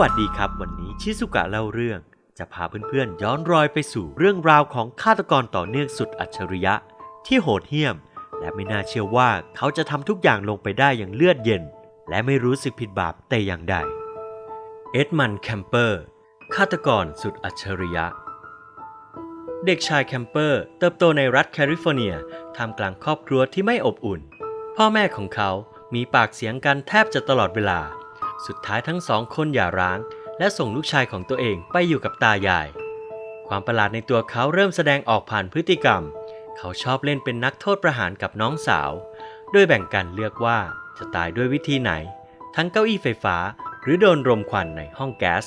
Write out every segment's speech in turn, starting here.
วัสดีครับ วันนี้ชิสุกะเล่าเรื่อง จะพาเพื่อนๆย้อนรอยไปสู่เรื่องราวของฆาตกรต่อเนื่องสุดอัจฉริยะ ที่โหดเหี้ยม และไม่น่าเชื่อว่าเขาจะทำทุกอย่างลงไปได้อย่างเลือดเย็น และไม่รู้สึกผิดบาปแต่อย่างใด เอ็ดมันแคมเปอร์ฆาตกรสุดอัจฉริยะ เด็กชายแคมเปอร์เติบโตในรัฐแคลิฟอร์เนียท่ามกลางครอบครัวที่ไม่อบอุ่น พ่อแม่ของเขามีปากเสียงกันแทบจะตลอดเวลา สุดท้ายทั้งสองคนหย่าร้าง และส่งลูกชายของตัวเองไปอยู่กับตายาย ความประหลาดในตัวเขาเริ่มแสดงออกผ่านพฤติกรรม เขาชอบเล่นเป็นนักโทษประหารกับน้องสาว โดยแบ่งกันเลือกว่าจะตายด้วยวิธีไหน ทั้งเก้าอี้ไฟฟ้า หรือโดนรมควันในห้องแก๊ส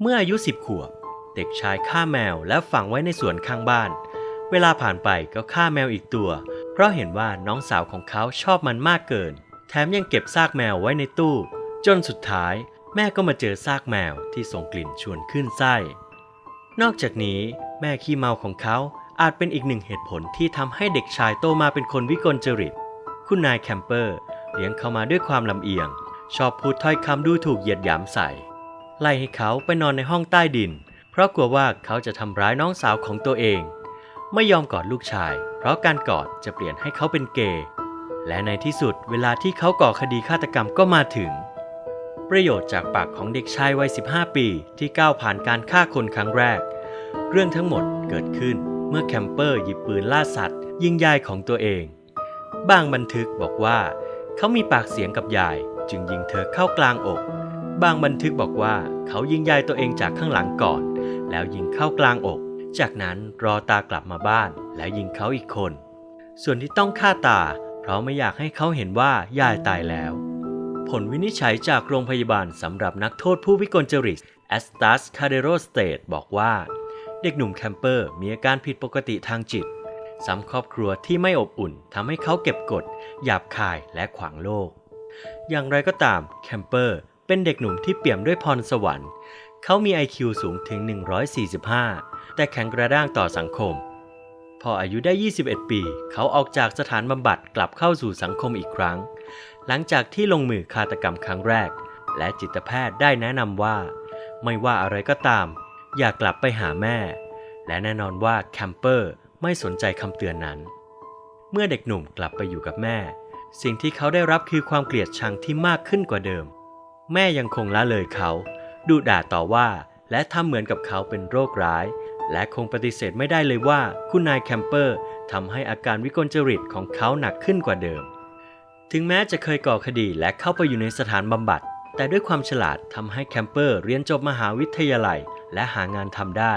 เมื่ออายุสิบขวบ เด็กชายฆ่าแมวและฝังไว้ในสวนข้างบ้าน เวลาผ่านไปก็ฆ่าแมวอีกตัว เพราะเห็นว่าน้องสาวของเขาชอบมันมากเกิน แถมยังเก็บซากแมวไว้ในตู้ จนสุดท้ายแม่ก็มาเจอซากแมวที่ส่งกลิ่นชวนขึ้นไส้ นอกจากนี้แม่ขี้เมาของเขาอาจเป็นอีกหนึ่งเหตุผลที่ทำให้เด็กชายโตมาเป็นคนวิกลจริต คุณนายแคมเปอร์เลี้ยงเขามาด้วยความลำเอียง ชอบพูดถ้อยคำดูถูกเหยียดหยามใส่ ไล่ให้เขาไปนอนในห้องใต้ดิน เพราะกลัวว่าเขาจะทำร้ายน้องสาวของตัวเอง ไม่ยอมกอดลูกชาย เพราะการกอดจะเปลี่ยนให้เขาเป็นเกย์และในที่สุดเวลาที่เขาก่อคดีฆาตกรรมก็มาถึง ประโยชน์จากปากของเด็กชายวัย 15 ปีที่ก้าวผ่านการฆ่าคนครั้งแรก เรื่องทั้งหมดเกิดขึ้นเมื่อแคมเปอร์หยิบปืนล่าสัตว์ ยิงยายของตัวเอง บางบันทึกบอกว่าเขามีปากเสียงกับยาย จึงยิงเธอเข้ากลางอก บางบันทึกบอกว่าเขายิงยายตัวเองจากข้างหลังก่อน แล้วยิงเข้ากลางอก จากนั้นรอตากลับมาบ้านแล้วยิงเขาอีกคน ส่วนที่ต้องฆ่าตา เพราะไม่อยากให้เขาเห็นว่ายายตายแล้ว ผลวินิจฉัยจากโรงพยาบาลสำหรับนักโทษผู้วิกลจริตแอสตัสคาเดโรสเตทบอกว่า เด็กหนุ่มแคมเปอร์มีอาการผิดปกติทางจิตซ้ำครอบครัวที่ไม่อบอุ่นทำให้เขาเก็บกด หยาบคายและขวางโลก อย่างไรก็ตามแคมเปอร์เป็นเด็กหนุ่มที่เปี่ยมด้วยพรสวรรค์ เขามี IQ สูงถึง 145 แต่แข็งกระด้างต่อสังคม พออายุได้ 21 ปี เขาออกจากสถานบำบัดกลับเข้าสู่สังคมอีกครั้ง หลังจากที่ลงมือฆาตกรรมครั้งแรก และจิตแพทย์ได้แนะนำว่า ไม่ว่าอะไรก็ตาม อย่ากลับไปหาแม่ และแน่นอนว่าแคมเปอร์ไม่สนใจคำเตือนนั้น เมื่อเด็กหนุ่มกลับไปอยู่กับแม่ สิ่งที่เขาได้รับคือความเกลียดชังที่มากขึ้นกว่าเดิม แม่ยังคงละเลยเขาดุด่าต่อว่าและทำเหมือนกับเขาเป็นโรคร้าย และคงปฏิเสธไม่ได้เลยว่าคุณนายแคมเปอร์ทำให้อาการวิกลจริตของเขาหนักขึ้นกว่าเดิม ถึงแม้จะเคยก่อคดีและเข้าไปอยู่ในสถานบำบัด แต่ด้วยความฉลาดทำให้แคมเปอร์เรียนจบมหาวิทยาลัย และหางานทำได้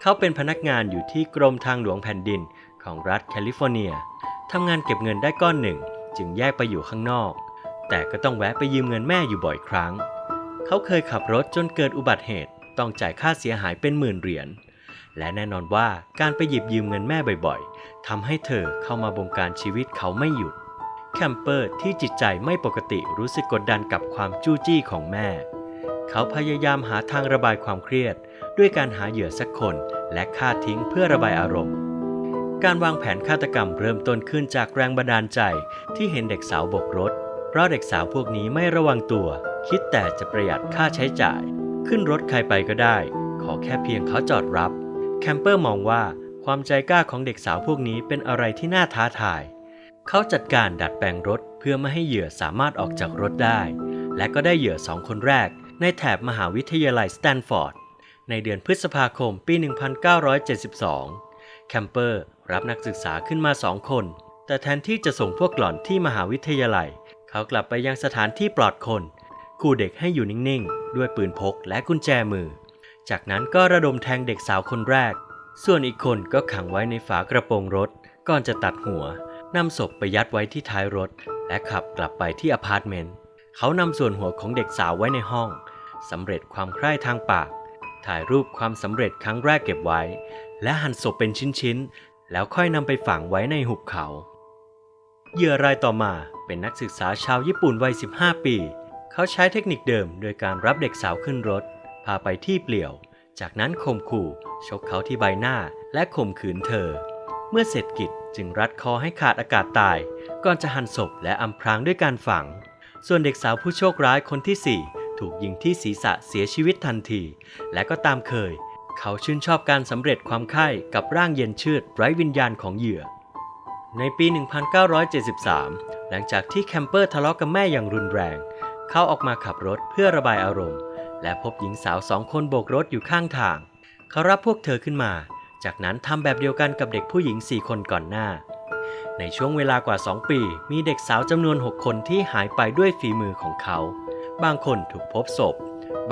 เขาเป็นพนักงานอยู่ที่กรมทางหลวงแผ่นดินของรัฐแคลิฟอร์เนียทำงานเก็บเงินได้ก้อนหนึ่ง จึงแยกไปอยู่ข้างนอก แต่ก็ต้องแวะไปยืมเงินแม่อยู่บ่อยครั้ง เขาเคยขับรถจนเกิดอุบัติเหตุ ต้องจ่ายค่าเสียหายเป็นหมื่นเหรียญ และแน่นอนว่าการไปหยิบยืมเงินแม่บ่อยๆทำให้เธอเข้ามาบงการชีวิตเขาไม่หยุด แคมเปอร์ที่จิตใจไม่ปกติรู้สึกกดดันกับความจู้จี้ของแม่ เขาพยายามหาทางระบายความเครียด ด้วยการหาเหยื่อสักคนและฆ่าทิ้งเพื่อระบายอารมณ์ การวางแผนฆาตกรรมเริ่มต้นขึ้นจากแรงบันดาลใจที่เห็นเด็กสาวบกรถ เพราะเด็กสาวพวกนี้ไม่ระวังตัว คิดแต่จะประหยัดค่าใช้จ่าย ขึ้นรถใครไปก็ได้ ขอแค่เพียงเขาจอดรับ แคมเปอร์มองว่าความใจกล้าของเด็กสาวพวกนี้เป็นอะไรที่น่าท้าทาย เขาจัดการดัดแปลงรถเพื่อไม่ให้เหยื่อสามารถออกจากรถได้ และก็ได้เหยื่อสองคนแรก ในแถบมหาวิทยาลัยสแตนฟอร์ด ในเดือนพฤษภาคมปี 1972 แคมเปอร์รับนักศึกษาขึ้นมาสองคน แต่แทนที่จะส่งพวกหล่อนที่มหาวิทยาลัย เขากลับไปยังสถานที่ปลอดคนขู่เด็กให้อยู่นิ่ง ๆ ด้วยปืนพกและกุญแจมือ จากนั้นก็ระดมแทงเด็กสาวคนแรก ส่วนอีกคนก็ขังไว้ในฝากระโปรงรถ ก่อนจะตัดหัวนำศพไปยัดไว้ที่ท้ายรถ และขับกลับไปที่อพาร์ตเมนต์ เขานำส่วนหัวของเด็กสาวไว้ในห้องสำเร็จความใคร่ทางปาก ถ่ายรูปความสำเร็จครั้งแรกเก็บไว้ และหั่นศพเป็นชิ้นๆ แล้วค่อยนำไปฝังไว้ในหุบเขาเหยื่อรายต่อมาเป็นนักศึกษาชาวญี่ปุ่นวัย 15 ปี เขาใช้เทคนิคเดิมโดยการรับเด็กสาวขึ้นรถ พาไปที่เปลี่ยว จากนั้นข่มขู่ ชกเขาที่ใบหน้าและข่มขืนเธอ เมื่อเสร็จกิจจึงรัดคอให้ขาดอากาศตาย ก่อนจะหั่นศพและอำพรางด้วยการฝัง ส่วนเด็กสาวผู้โชคร้ายคนที่ 4 ถูกยิงที่ศีรษะเสียชีวิตทันที และก็ตามเคย เขาชื่นชอบการสำเร็จความไข้กับร่างเย็นชืดไร้วิญญาณของเหยื่อ ในปี 1973 หลังจากที่แคมเปอร์ทะเลาะกับแม่อย่างรุนแรง เขาออกมาขับรถเพื่อระบายอารมณ์ และพบหญิงสาวสองคนโบกรถอยู่ข้างทาง เขารับพวกเธอขึ้นมา จากนั้นทำแบบเดียวกันกับเด็กผู้หญิง4คนก่อนหน้า ในช่วงเวลากว่า 2 ปี มีเด็กสาวจำนวน 6 คนที่หายไปด้วยฝีมือของเขา บางคนถูกพบศพ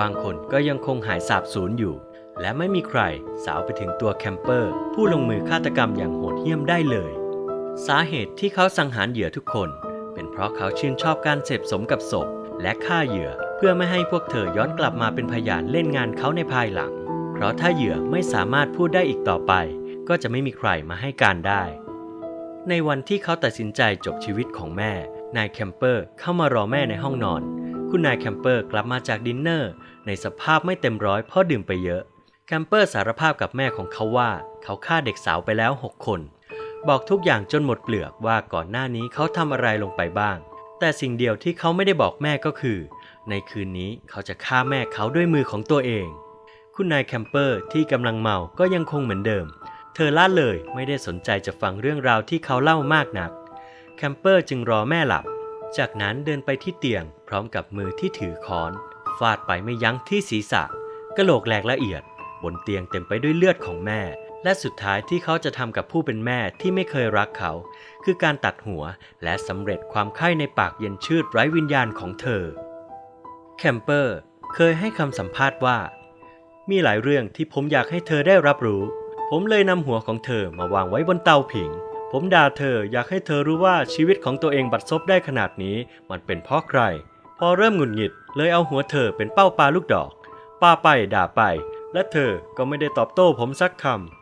บางคนก็ยังคงหายสาบสูญอยู่ และไม่มีใครสาวไปถึงตัวแคมเปอร์ ผู้ลงมือฆาตกรรมอย่างโหดเหี้ยมได้เลย สาเหตุที่เขาสังหารเหยื่อทุกคน เป็นเพราะเขาชื่นชอบการเสพสมกับศพและฆ่าเหยื่อ พื่อไม่ให้พวกเธอย้อนกลับมาเป็นพยานเล่นงานเขาในภายหลัง เพราะถ้าเหยื่อไม่สามารถพูดได้อีกต่อไป ก็จะไม่มีใครมาให้การได้ ในวันที่เขาตัดสินใจจบชีวิตของแม่ นายแคมเปอร์เข้ามารอแม่ในห้องนอน คุณนายแคมเปอร์กลับมาจากดินเนอร์ ในสภาพไม่เต็มร้อยเพราะดื่มไปเยอะ แคมเปอร์สารภาพกับแม่ของเขาว่า เขาฆ่าเด็กสาวไปแล้ว 6 คน บอกทุกอย่างจนหมดเปลือกว่าก่อนหน้านี้เขาทำอะไรลงไปบ้าง แต่สิ่งเดียวที่เขาไม่ได้บอกแม่ก็คือ ในคืนนี้เขาจะฆ่าแม่เขาด้วยมือของตัวเอง คุณนายแคมเปอร์ที่กำลังเมาก็ยังคงเหมือนเดิม เธอละเลยไม่ได้สนใจจะฟังเรื่องราวที่เขาเล่ามากนัก แคมเปอร์จึงรอแม่หลับ จากนั้นเดินไปที่เตียง พร้อมกับมือที่ถือค้อน ฟาดไปไม่ยั้งที่ศีรษะกระโหลกแหลกละเอียด บนเตียงเต็มไปด้วยเลือดของแม่ และสุดท้ายที่เขาจะทำกับผู้เป็นแม่ที่ไม่เคยรักเขา คือการตัดหัวและสำเร็จความไข้ในปากเย็นชืดไร้วิญญาณของเธอ แคมเปอร์เคยให้คำสัมภาษณ์ว่า มีหลายเรื่องที่ผมอยากให้เธอได้รับรู้ ผมเลยนำหัวของเธอมาวางไว้บนเตาผิง ผมด่าเธออยากให้เธอรู้ว่าชีวิตของตัวเองบัดซบได้ขนาดนี้ มันเป็นเพราะใคร พอเริ่มหงุดหงิด เลยเอาหัวเธอเป็นเป้าปลาลูกดอกปาไปด่าไป และเธอก็ไม่ได้ตอบโต้ผมสักคำ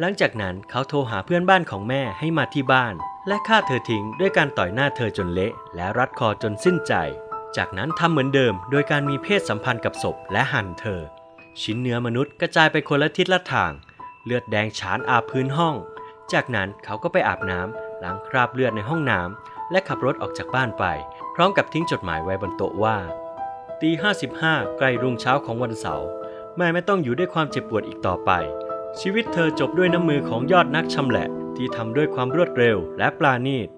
หลังจากนั้นเขาโทรหาเพื่อนบ้านของแม่ให้มาที่บ้าน และฆ่าเธอทิ้งด้วยการต่อยหน้าเธอจนเละ และรัดคอจนสิ้นใจ จากนั้นทำเหมือนเดิม โดยการมีเพศสัมพันธ์กับศพและหั่นเธอ ชิ้นเนื้อมนุษย์กระจายไปคนละทิศละทาง เลือดแดงฉานอาบพื้นห้อง จากนั้นเขาก็ไปอาบน้ำล้างคราบเลือดในห้องน้ำและขับรถออกจากบ้านไป พร้อมกับทิ้งจดหมายไว้บนโต๊ะว่าตี55ใกล้รุ่งเช้าของวันเสาร์แม่ไม่ต้องอยู่ด้วยความเจ็บปวดอีกต่อไป ชีวิตเธอจบด้วยน้ำมือของยอดนักชำแหละที่ทำด้วยความรวดเร็วและปราณีต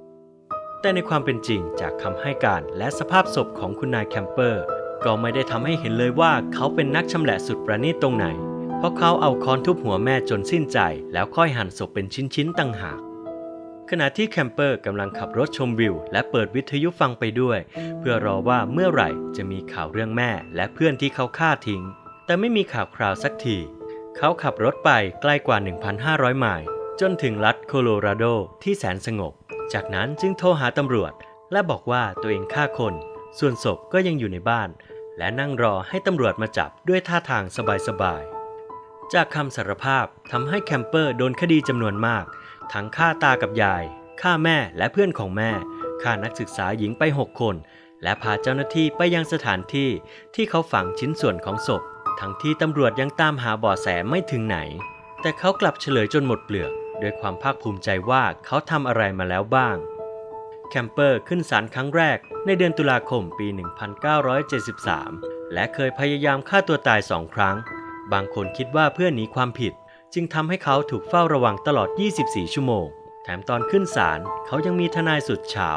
แต่ในความเป็นจริงจากคำให้การและสภาพศพของคุณนายแคมเปอร์ ก็ไม่ได้ทำให้เห็นเลยว่าเขาเป็นนักชำแหละสุดประณีตตรงไหน เพราะเขาเอาค้อนทุบหัวแม่จนสิ้นใจ แล้วค่อยหั่นศพเป็นชิ้นๆต่างหากขณะที่แคมเปอร์กำลังขับรถชมวิว และเปิดวิทยุฟังไปด้วย เพื่อรอว่าเมื่อไหร่จะมีข่าวเรื่องแม่และเพื่อนที่เขาฆ่าทิ้ง แต่ไม่มีข่าวคราวสักที เขาขับรถไปใกล้กว่า 1,500 ไมล์จนถึงรัฐโคโลราโดที่แสนสงบ จากนั้นจึงโทรหาตำรวจ และบอกว่าตัวเองฆ่าคน ส่วนศพก็ยังอยู่ในบ้าน และนั่งรอให้ตำรวจมาจับด้วยท่าทางสบายๆ จากคำสารภาพทำให้แคมเปอร์โดนคดีจำนวนมาก ทั้งฆ่าตากับยาย ฆ่าแม่และเพื่อนของแม่ ฆ่านักศึกษาหญิงไป 6 คน และพาเจ้าหน้าที่ไปยังสถานที่ที่เขาฝังชิ้นส่วนของศพ ทั้งที่ตำรวจยังตามหาเบาะแสไม่ถึงไหน แต่เขากลับเฉลยจนหมดเปลือกด้วยความภาคภูมิใจว่าเขาทำอะไรมาแล้วบ้าง แคมเปอร์ขึ้นศาลครั้งแรกในเดือนตุลาคมปี 1973 และเคยพยายามฆ่าตัวตายสองครั้ง บางคนคิดว่าเพื่อหนีความผิด จึงทำให้เขาถูกเฝ้าระวังตลอด 24 ชั่วโมง แถมตอนขึ้นศาลเขายังมีทนายสุดเฉา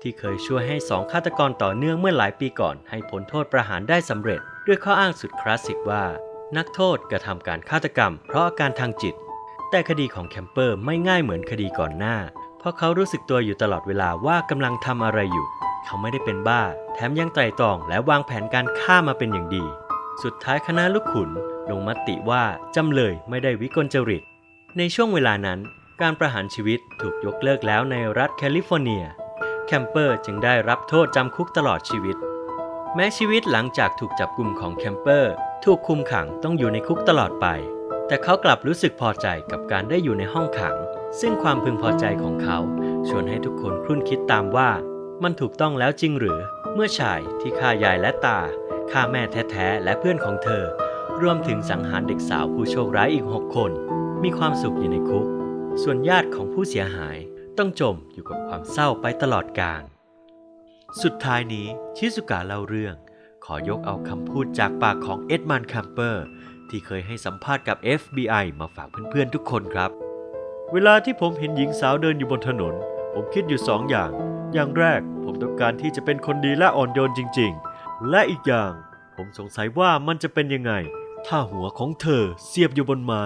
ที่เคยช่วยให้สองฆาตกรต่อเนื่องเมื่อหลายปีก่อนให้พ้นโทษประหารได้สำเร็จ ด้วยข้ออ้างสุดคลาสสิกว่า นักโทษกระทำการฆาตกรรม เพราะอาการทางจิต แต่คดีของแคมเปอร์ไม่ง่ายเหมือนคดีก่อนหน้า เพราะเขารู้สึกตัวอยู่ตลอดเวลาว่ากำลังทำอะไรอยู่ เขาไม่ได้เป็นบ้า แถมยังไตร่ตรองและวางแผนการฆ่ามาเป็นอย่างดี สุดท้ายคณะลูกขุนลงมติว่าจำเลยไม่ได้วิกลจริต ในช่วงเวลานั้น การประหารชีวิตถูกยกเลิกแล้วในรัฐแคลิฟอร์เนีย แคมเปอร์จึงได้รับโทษจำคุกตลอดชีวิต แม้ชีวิตหลังจากถูกจับกลุ่มของแคมเปอร์ ถูกคุมขังต้องอยู่ในคุกตลอดไป แต่เขากลับรู้สึกพอใจกับการได้อยู่ในห้องขัง ซึ่งความพึงพอใจของเขาชวนให้ทุกคนครุ่นคิดตามว่า มันถูกต้องแล้วจริงหรือ เมื่อชายที่ฆ่ายายและตาฆ่าแม่แท้ๆและเพื่อนของเธอ รวมถึงสังหารเด็กสาวผู้โชคร้ายอีก 6 คน มีความสุขอยู่ในคุก ส่วนญาติของผู้เสียหายต้องจมอยู่กับความเศร้าไปตลอดกาล สุดท้ายนี้ชิสุกะเล่าเรื่อง ขอยกเอาคำพูดจากปากของเอ็ดมันคัมเปอร์ ที่เคยให้สัมภาษณ์กับ FBI มาฝากเพื่อนๆทุกคนครับ เวลาที่ผมเห็นหญิงสาวเดินอยู่บนถนน ผมคิดอยู่สองอย่าง อย่างแรกผมต้องการที่จะเป็นคนดีและอ่อนโยนจริง ๆ และอีกอย่าง ผมสงสัยว่ามันจะเป็นยังไง ถ้าหัวของเธอเสียบอยู่บนไม้